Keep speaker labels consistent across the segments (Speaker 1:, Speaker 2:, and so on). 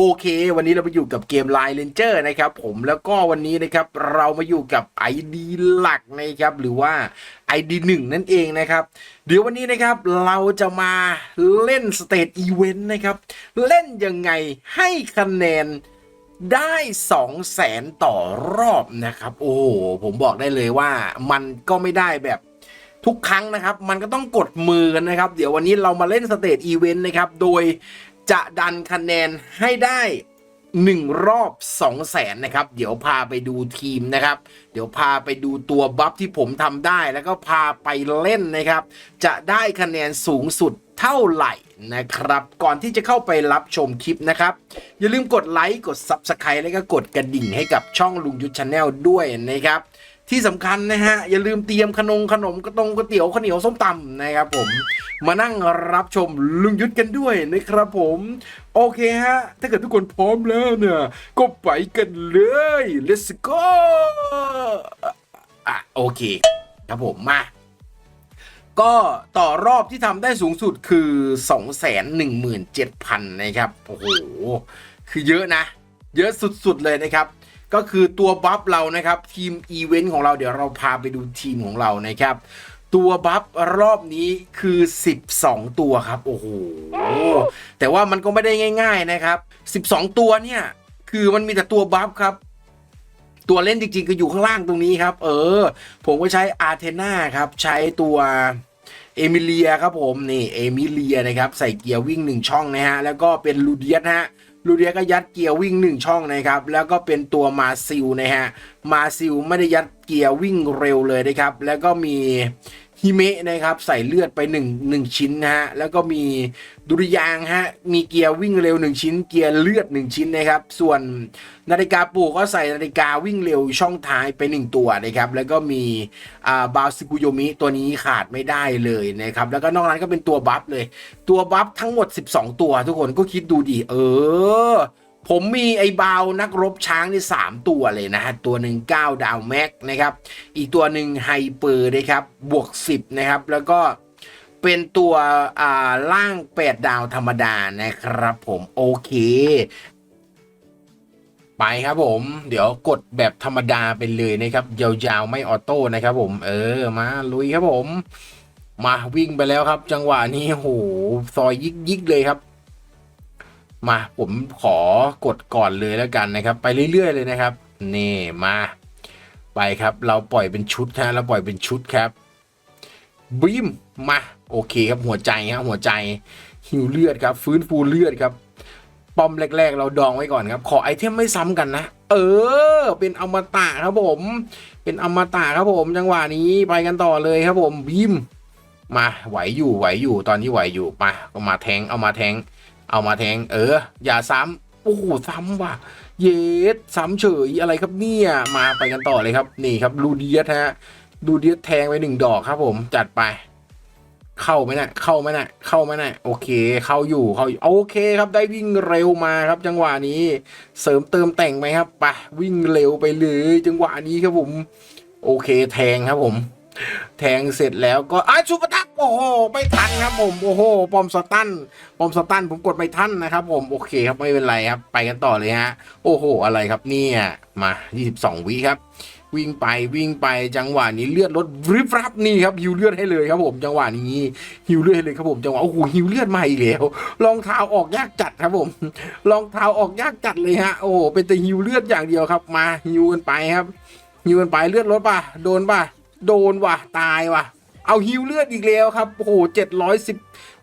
Speaker 1: โอเค วันนี้เรามาอยู่กับเกม Line Ranger นะครับผมแล้วก็วันนี้นะครับเรามาอยู่กับ ID หลักนะครับหรือว่า ID 1 นั่นเองนะครับ เดี๋ยววันนี้นะครับเราจะมาเล่นสเตจอีเวนต์นะครับ เล่นยังไงให้คะแนนได้2 0 0แสนต่อรอบนะครับ โอ้โหผมบอกได้เลยว่ามันก็ไม่ได้แบบทุกครั้งนะครับ มันก็ต้องกดมือกันนะครับ เดี๋ยววันนี้เรามาเล่นสเตจอีเวนต์นะครับ โดย จะดันคะแนนให้ได้ 1 รอบ 2 0 0แสนนะครับ เดี๋ยวพาไปดูทีมนะครับ เดี๋ยวพาไปดูตัวบัฟที่ผมทำได้แล้วก็พาไปเล่นนะครับ จะได้คะแนนสูงสุดเท่าไหร่นะครับ ก่อนที่จะเข้าไปรับชมคลิปนะครับ อย่าลืมกดไลค์กด Subscribe แล้วก็กดกระดิ่งให้กับช่องลุงยุทธชาแนลด้วยนะครับ ที่สำคัญนะฮะ อย่าลืมเตรียมขนมขนมกระตงก๋วยเตี๋ยวข้าวเหนียวส้มตำนะครับผม มานั่งรับชมลุงยุทธกันด้วยนะครับผม โอเคฮะ ถ้าเกิดทุกคนพร้อมแล้วเนี่ย ก็ไปกันเลย let's go อะโอเค ครับผมมาก็ต่อรอบที่ทำได้สูงสุดคือ 217,000 นะครับ โอ้โห คือเยอะนะ เยอะสุดๆเลยนะครับ ก็คือตัวบัฟเรานะครับทีมอีเวนต์ของเราเดี๋ยวเราพาไปดูทีมของเรานะครับ ตัวบัฟรอบนี้คือ 12 ตัวครับ โอ้โหแต่ว่ามันก็ไม่ได้ง่าย ๆนะครับ 12 ตัวเนี่ย คือมันมีแต่ตัวบัฟครับตัวเล่นจริงๆ ก็อยู่ข้างล่างตรงนี้ครับ เออ ผมก็ใช้อาร์เทนาครับ ใช้ตัวเอมิเลียครับผม นี่ เอมิเลียนะครับ ใส่เกียร์วิ่งหนึ่งช่องนะฮะ แล้วก็เป็นลูเดียสฮะ ลูเดียก็ยัดเกียร์วิ่งหนึ่งช่องนะครับ แล้วก็เป็นตัวมาซิลนะฮะ มาซิลไม่ได้ยัดเกียร์วิ่งเร็วเลยนะครับ แล้วก็มี ฮิเมะนะครับใส่เลือดไป1 1ชิ้นนะฮะแล้วก็มีดุริยางฮะมีเกียร์วิ่งเร็ว 1 ชิ้น เกียร์เลือด 1 ชิ้นนะครับส่วนนาฬิกาปลูกก็ใส่นาฬิกาวิ่งเร็วช่องท้ายไป 1 ตัวนะครับแล้วก็มีอ่าบาซิกุโยมิตัวนี้ขาดไม่ได้เลยนะครับแล้วก็นอกนั้นก็เป็นตัวบัฟเลย ตัวบัฟทั้งหมด 12 ตัวทุกคนก็คิดดูดิเออ ผมมีไอ้บาวนักรบช้างนี่สามตัวเลยนะฮะ ตัวหนึ่ง9ดาวแม็กนะครับ อีกตัวหนึ่งไฮเปอร์นะครับ บวก10นะครับ แล้วก็เป็นตัวอ่าล่าง8ดาวธรรมดานะครับผมโอเค ไปครับผม เดี๋ยวกดแบบธรรมดาไปเลยนะครับ ยาวๆ ไม่ออโต้นะครับผม เออมา ลุยครับผม มาวิ่งไปแล้วครับ จังหวะนี้โหซอยยิกยิกๆเลยครับ มาผมขอกดก่อนเลยแล้วกันนะครับ ไปเรื่อย ๆ เลยนะครับ นี่มาไปครับ เราปล่อยเป็นชุดฮะเราปล่อยเป็นชุดครับบีมมาโอเคครับหัวใจครับหัวใจหิวเลือดครับ ฟื้นฟูเลือดครับป้อมแรก ๆ เราดองไว้ก่อนครับ ขอไอเทมไม่ซ้ำกันนะ เออ เป็นอมตะครับผม เป็นอมตะครับผมจังหวะนี้ไปกันต่อเลยครับผมบีมมาไหวอยู่ไหวอยู่ตอนนี้ไหวอยู่มาเอามาแทงเอามาแทง เอามาแทง เออ อย่าซ้ำโอ้โหซ้ำว่ะ เย็ดซ้ำเฉยอะไรครับเนี่ย มาไปกันต่อเลยครับ นี่ครับลูเดียสฮะลูเดียสแทงไปหนึ่งดอกครับผมจัดไป เข้าไหมนะเข้าไหมนะเข้าไหมนะโอเค เข้าอยู่เข้าอยู่โอเคครับได้วิ่งเร็วมาครับจังหวะนี้ เสริมเติมแต่งไหมครับไปวิ่งเร็วไปเลยจังหวะนี้ครับผม โอเคแทงครับผม แทงเสร็จแล้วก็อ้าชูปตักโอ้โหไม่ทันครับผมโอ้โหปอมสตันปอมสตันผมกดไม่ทันนะครับ ผมโอเคครับไม่เป็นไรครับ ไปกันต่อเลยฮะโอ้โหอะไรครับเนี่ยมา 22 วิครับ วิ่งไปวิ่งไปจังหวะนี้เลือดลดริบรับนี่ครับฮิวเลือดให้เลยครับผมจังหวะนี้ฮิวเลือดให้เลยครับผมจังหวะโอ้โหฮิวเลือดมาอีกแล้วรองเท้าออกยากจัดครับผมรองเท้าออกยากจัดเลยฮะโอ้โหเป็นแต่ฮิวเลือดอย่างเดียวครับ มาฮิวกันไปครับฮิวกันไปเลือดลดป่ะโดนป่ะ โดนว่ะ ตายว่ะ เอาฮิวเลือดอีกแล้วครับ โอ้โหเจ็ดร้อยสิบ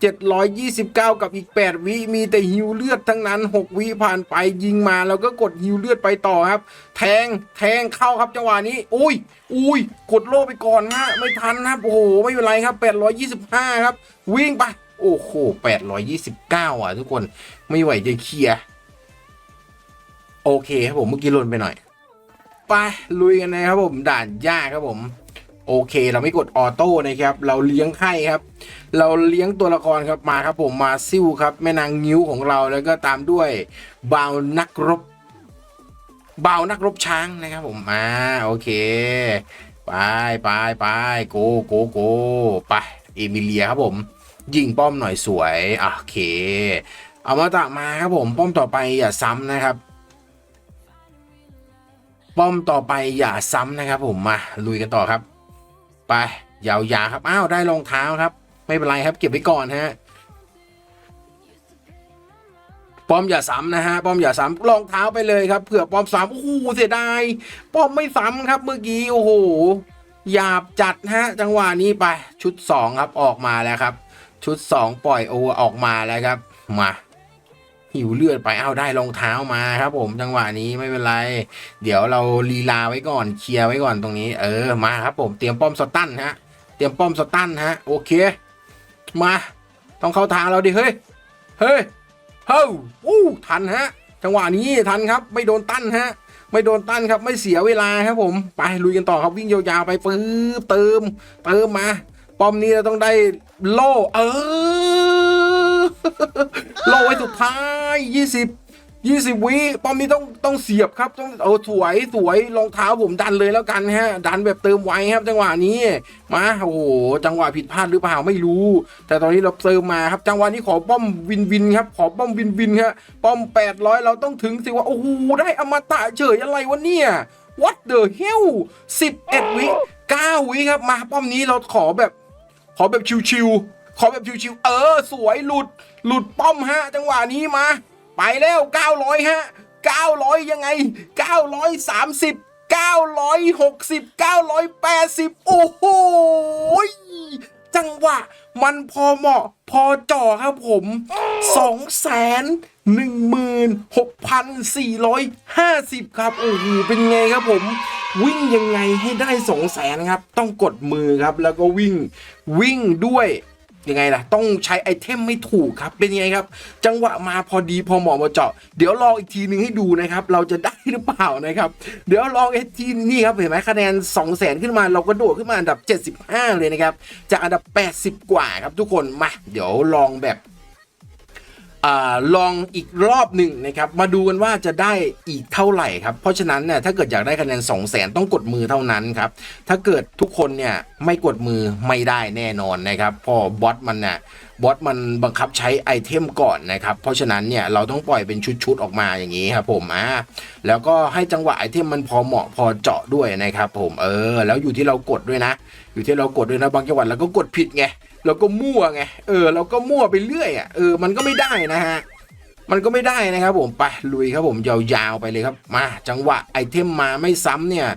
Speaker 1: เจ็ดร้อยยี่สิบเก้ากับอีกแปดวิมีแต่ฮิวเลือดทั้งนั้นหกวิผ่านไปยิงมาแล้วก็กดฮิวเลือดไปต่อครับ แทงแทงเข้าครับจังหวะนี้ อุ้ย อุ้ย กดโล่ไปก่อนฮะไม่ทันครับโอ้โหไม่เป็นไรครับแปดร้อยยี่สิบห้าครับ วิ่งไปโอ้โหแปดร้อยยี่สิบเก้าอะทุกคนไม่ไหวจะเคลียร์โอเคครับผมเมื่อกี้ลนไปหน่อย ไปลุยกันนะครับผมด่านยากครับผม โอเค เราไม่กดออโต้นะครับ เราเลี้ยงไข่ครับ เราเลี้ยงตัวละครครับมาครับผมมาซิ่วครับ แม่นางงิ้วของเราแล้วก็ตามด้วยบาวนักรบ บาวนักรบช้างนะครับผมมาโอเค ไปไปไปโกโกโกไปเอมิเลียครับผม ยิงป้อมหน่อยสวยโอเค เอามาตะมาครับผมป้อมต่อไปอย่าซ้ำนะครับป้อมต่อไปอย่าซ้ำนะครับผมมาลุยกันต่อครับ ไปยาวๆครับ อ้าว ได้รองเท้าครับ ไม่เป็นไรครับ เก็บไว้ก่อนฮะ ป้อมอย่าซ้ำนะฮะ ป้อมอย่าซ้ำรองเท้าไปเลยครับ เผื่อป้อมซ้ำโอ้โหเสียดาย ป้อมไม่ซ้ำครับ เมื่อกี้ โอ้โห หยาบจัดฮะ จังหวะนี้ไป ชุดสองครับ ออกมาแล้วครับ ชุดสองปล่อยโอออกมาแล้วครับ มา หิวเลือดไปเอาได้รองเท้ามาครับผมจังหวะนี้ไม่เป็นไร เดี๋ยวเราลีลาไว้ก่อนเคลียร์ไว้ก่อนตรงนี้ เออมาครับผมเตรียมป้อมสตันฮะเตรียมป้อมสตันฮะโอเค มาต้องเข้าทางเราดิเฮ้ยเฮ้ยเฮ้ยอู้ทันฮะ จังหวะนี้ทันครับ ไม่โดนตั้นฮะ ไม่โดนตั้นครับไม่เสียเวลาครับผม ไปลุยกันต่อครับวิ่งยาวๆไปปื๊บเติมเติมมาป้อมนี้เราต้องได้โล่เออ โลไว้สุดท้ายยี่สิบยี่สิบวิป้อมนี้ต้องต้องเสียบครับต้องเออสวยสวยรองเท้าผมดันเลยแล้วกันฮะ ดันแบบเติมไว้ครับจังหวะนี้มาโอ้โหจังหวะผิดพลาดหรือเปล่าไม่รู้ แต่ตอนนี้เราเติมมาครับ จังหวะนี้ขอป้อมวินวินครับขอป้อมวินวินครับป้อม800เราต้องถึงสิว่าโอ้โหได้อมตะเฉยอะไรวะเนี่ย what the hell 11วิ9วิครับมาป้อมนี้เราขอแบบ ขอแบบชิวๆขอแบบชิวๆเออ สวยหลุด หลุดป้อมฮะจังหวะนี้มา ไปแล้ว 900ฮะ900 ยังไง 930 960 980 โอ้โหจังหวะ มันพอเหมาะพอจ่อครับผม 2 1 6 4 5 0 ครับ โอ้โห เป็นไงครับผม วิ่งยังไงให้ได้ 2 0 0แสนครับ ต้องกดมือครับ แล้วก็วิ่ง วิ่งด้วย ยังไงล่ะ ต้องใช้ไอเทมไม่ถูกครับ เป็นยังไงครับ จังหวะมาพอดีพอเหมาะมาเจาะ เดี๋ยวลองอีกทีหนึงให้ดูนะครับ เราจะได้หรือเปล่านะครับ เดี๋ยวลองอีกทีนี่ครับ เห็นไหมคะแนน 2 0 0แสนขึ้นมาเราก็โดดขึ้นมาอันดับ 75 เลยนะครับ จากอันดับ 80 กว่าครับทุกคน มา เดี๋ยวลองแบบ ลองอีกรอบหนึ่งนะครับมาดูกันว่าจะได้อีกเท่าไหร่ครับ เพราะฉะนั้นเนี่ยถ้าเกิดอยากได้คะแนน 2 0 0แสนต้องกดมือเท่านั้นครับ ถ้าเกิดทุกคนเนี่ยไม่กดมือไม่ได้แน่นอนนะครับเพอบอสมันเนี่ยบอสมันบังคับใช้ไอเทมก่อนนะครับ เพราะฉะนั้นเนี่ยเราต้องปล่อยเป็นชุดๆออกมาอย่างนี้ครับผมอ่าแล้วก็ให้จังหวะไอเทมมันพอเหมาะพอเจาะด้วยนะครับผมเออแล้วอยู่ที่เรากดด้วยนะ อยู่ที่เรากดด้วยนะบางจังหวะเราก็กดผิดไง เราก็มั่วไงเออเราก็มั่วไปเรื่อยอะเออมันก็ไม่ได้นะฮะมันก็ไม่ได้นะครับผมไปลุยครับผมยาวๆไปเลยครับ มาจังหวะไอเทมมาไม่ซ้ำเนี่ย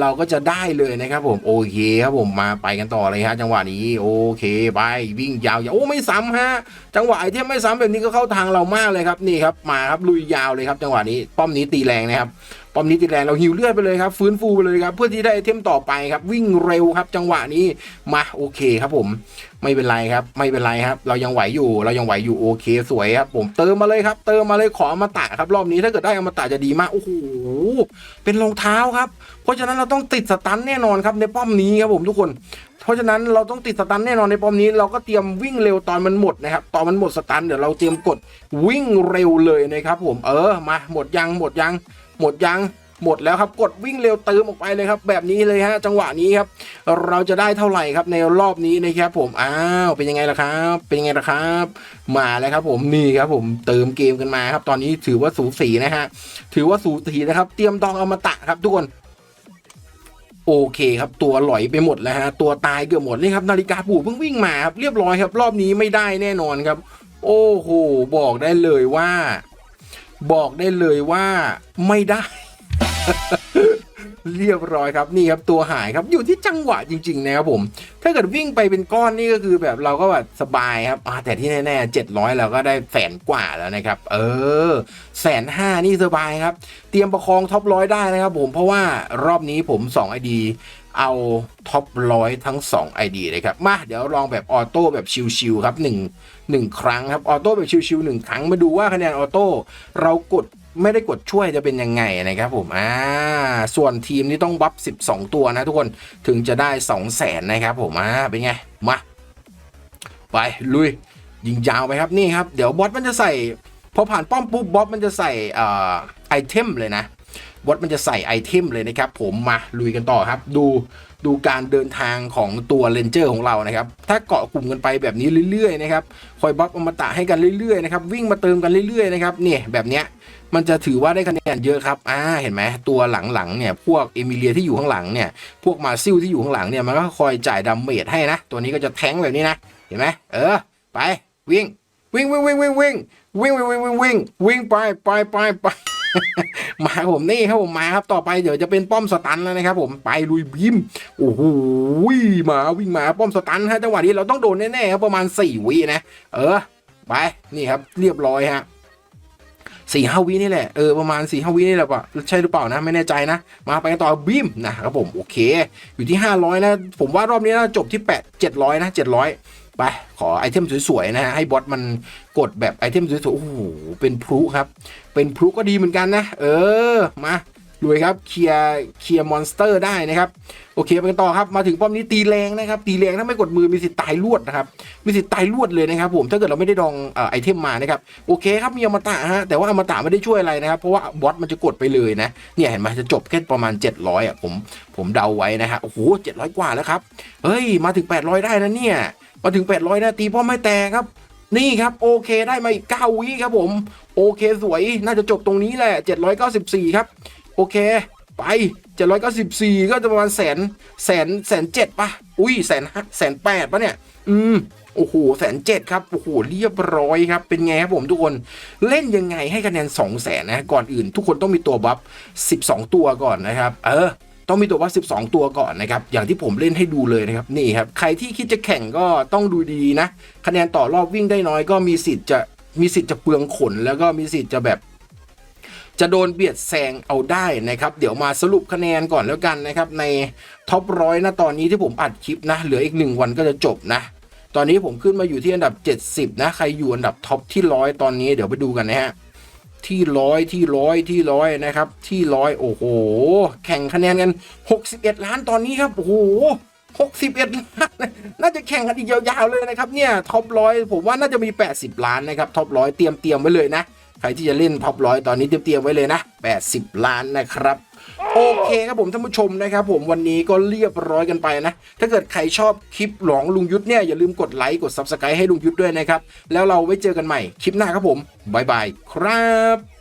Speaker 1: เราก็จะได้เลยนะครับผมโอเคครับผมมาไปกันต่อเลยฮะจังหวะนี้โอเคไปวิ่งยาวๆโอ้ไม่ซ้ำฮะจังหวะไอเทมไม่ซ้ำแบบนี้ก็เข้าทางเรามากเลยครับนี่ครับมาครับลุยยาวเลยครับ จังหวะนี้ป้อมนี้ตีแรงนะครับ ป้อมนี้ตีแรงเราหิวเลือดไปเลยครับฟื้นฟูไปเลยครับเพื่อที่ได้ไอเทมต่อไปครับ วิ่งเร็วครับ จังหวะนี้มาโอเคครับผม ไม่เป็นไรครับ ไม่เป็นไรครับ เรายังไหวอยู่ เรายังไหวอยู่โอเคสวยครับ ผมเติมมาเลยครับ เติมมาเลยขออมตะครับ รอบนี้ถ้าเกิดได้อมตะจะดีมากโอ้โหเป็นรองเท้าครับ เพราะฉะนั้นเราต้องติดสตันแน่นอนครับในป้อมนี้ครับผมทุกคนเพราะฉะนั้นเราต้องติดสตันแน่นอนในป้อมนี้เราก็เตรียมวิ่งเร็วตอนมันหมดนะครับตอนมันหมดสตันเดี๋ยวเราเตรียมกดวิ่งเร็วเลยนะครับผมเออมาหมดยังหมดยัง หมดยังหมดแล้วครับกดวิ่งเร็วเติมออกไปเลยครับ แบบนี้เลยฮะจังหวะนี้ครับ เราจะได้เท่าไหร่ครับในรอบนี้นะครับผมอ้าวเป็นยังไงล่ะครับ เป็นยังไงล่ะครับ มาแล้วครับผมนี่ครับผมเติมเกมกันมาครับ ตอนนี้ถือว่าสูสีนะฮะถือว่าสูสีนะครับ เตรียมดองอมตะครับทุกคนโอเคครับตัวหลอยไปหมดแล้วฮะตัวตายเกือบหมดนี่ครับนาฬิกาปู่เพิ่งวิ่งมาครับเรียบร้อยครับ รอบนี้ไม่ได้แน่นอนครับ โอ้โหบอกได้เลยว่า บอกได้เลยว่าไม่ได้ เรียบร้อยครับนี่ครับตัวหายครับอยู่ที่จังหวะจริง ๆ นะครับผม ถ้าเกิดวิ่งไปเป็นก้อนนี่ก็คือแบบเราก็แบบสบายครับแต่ที่แน่ๆเจ็ดร้อยเราก็ได้แสนกว่าแล้วนะครับ เออแสนห้านี่สบายครับ เตรียมประคองท็อปร้อยได้นะครับผมเพราะว่ารอบนี้ผม2 ID เอาท็อปร้อยทั้ง 2 ID เลยครับ มาเดี๋ยวลองแบบออโต้แบบชิวๆครับ1 1 ครั้งครับออโต้แบบชิวๆ1ครั้งมาดูว่าคะแนนออโต้เรากดไม่ได้กดช่วยจะเป็นยังไงนะครับผม อ่า ส่วนทีมนี่ต้องบัฟ 12 ตัวนะทุกคนถึงจะได้ 2 0 0แสนนะครับผม อ่า เป็นไง มา ไป ลุย ยิงยาวไปครับนี่ครับ เดี๋ยวบอสมันจะใส่ พอผ่านป้อมปุ๊บบอสมันจะใส่อ่อไอเทมเลยนะ บอสมันจะใส่ไอเทมเลยนะครับ ผมมาลุยกันต่อครับ ดูดูการเดินทางของตัวเลนเจอร์ของเรานะครับ ถ้าเกาะกลุ่มกันไปแบบนี้เรื่อยๆนะครับคอยบัฟอมตะให้กันเรื่อยๆนะครับวิ่งมาเติมกันเรื่อยๆนะครับเนี่ยแบบเนี้ยมันจะถือว่าได้คะแนนเยอะครับอ่าเห็นไหมตัวหลังๆเนี่ยพวกเอมิเลียที่อยู่ข้างหลังเนี่ยพวกมาซิลที่อยู่ข้างหลังเนี่ยมันก็คอยจ่ายดาเมจให้นะ ตัวนี้ก็จะแทงแบบนี้นะเห็นไหมเออ ไปวิ่งวิ่งวิ่งวิ่งวิ่งวิ่งวิ่งวิ่งวิ่งวิ่งวิ่งวิ่งไปไปไปไป มาครับผมนี่ครับผมมาครับต่อไปเดี๋ยวจะเป็นป้อมสตันแล้วนะครับผมไปลุยบิมโอ้โหมาวิ่งมาป้อมสตันฮะจังหวะนี้เราต้องโดนแน่ๆครับประมาณสี่วินะเออไปนี่ครับเรียบร้อยฮะสี่ห้าวินี่แหละ เออประมาณสี่ห้าวินี่แหละปะใช่หรือเปล่านะ ไม่แน่ใจนะ มาไปกันต่อบิมนะครับผม โอเค อยู่ที่ห้าร้อยนะ ผมว่ารอบนี้น่าจะจบที่แปดเจ็ดร้อยนะเจ็ดร้อย ไปขอไอเทมสวยๆนะฮะให้บอสมันกดแบบไอเทมสวยๆโอ้โหเป็นพลุครับ เป็นพลุก็ดีเหมือนกันนะ เออมาลุยครับเคลียร์เคลียร์มอนสเตอร์ได้นะครับ โอเคไปกันต่อครับมาถึงป้อมนี้ตีแรงนะครับ ตีแรงถ้าไม่กดมือมีสิทธิ์ตายรวดนะครับมีสิทธิ์ตายรวดเลยนะครับ ผมถ้าเกิดเราไม่ได้ดองอไอเทมมานะครับโอเคครับมีอมตะฮะแต่ว่าอมตะไม่ได้ช่วยอะไรนะครับ เพราะว่าบอสมันจะกดไปเลยนะเนี่ยเห็นไหมจะจบแค่ประมาณ 700อะผมผมเดาไว้นะฮะโอ้โห700กว่าแล้วครับเฮ้ยมาถึง 800 ได้นะเนี่ย มาถึง 800นะตีป้อไม่แตกครับ นี่ครับโอเคได้มาอีก 9 วิครับผม โอเคสวยน่าจะจบตรงนี้แหละ 794 ครับ โอเค ไป 794 ก็จะประมาณแสนแสนแสนเจ็ดป่ะอุ้ยแสนแสนแปดป่ะเนี่ย อืมโอ้โหแสนเจ็ดครับ โอ้โห เรียบร้อยครับ เป็นไงครับผมทุกคน เล่นยังไงให้คะแนน2 0 0แสนนะ ก่อนอื่นทุกคนต้องมีตัวบัฟ12 ตัวก่อนนะครับ เออ ต้องมีตัวบัฟ12 ตัวก่อนนะครับ อย่างที่ผมเล่นให้ดูเลยนะครับ นี่ครับ ใครที่คิดจะแข่งก็ต้องดูดีนะ คะแนนต่อรอบวิ่งได้น้อยก็มีสิทธิ์จะมีสิทธิ์จะเปลืองขน แล้วก็มีสิทธิ์จะแบบ จะโดนเบียดแซงเอาได้นะครับ เดี๋ยวมาสรุปคะแนนก่อนแล้วกันนะครับ ในท็อปร้อยนะตอนนี้ที่ผมอัดคลิปนะเหลืออีกหนึ่งวันก็จะจบนะ ตอนนี้ผมขึ้นมาอยู่ที่อันดับ 70 นะ ใครอยู่อันดับท็อปที่ร้อยตอนนี้เดี๋ยวไปดูกันนะฮะ ที่ร้อยที่ร้อยที่ร้อยนะครับ ที่ร้อยโอ้โห แข่งคะแนนกัน 61 ล้านตอนนี้ครับ โอ้โห61 ล้าน น่าจะแข่งกันอีกยาวๆเลยนะครับเนี่ยท็อปร้อยผมว่าน่าจะมี 80 ล้านนะครับท็อปร้อยเตรียมเตรียมไว้เลยนะ ใครที่จะเล่นท็อปร้อยตอนนี้เตรียมเตรียมไว้เลยนะ 80 ล้านนะครับ โอเคครับผมท่านผู้ชมนะครับผมวันนี้ก็เรียบร้อยกันไปนะ ถ้าเกิดใครชอบคลิปหลองลุงยุทธเนี่ยอย่าลืมกดไลค์กด Subscribe ให้ลุงยุทธด้วยนะครับ แล้วเราไว้เจอกันใหม่คลิปหน้าครับผมบายบายครับ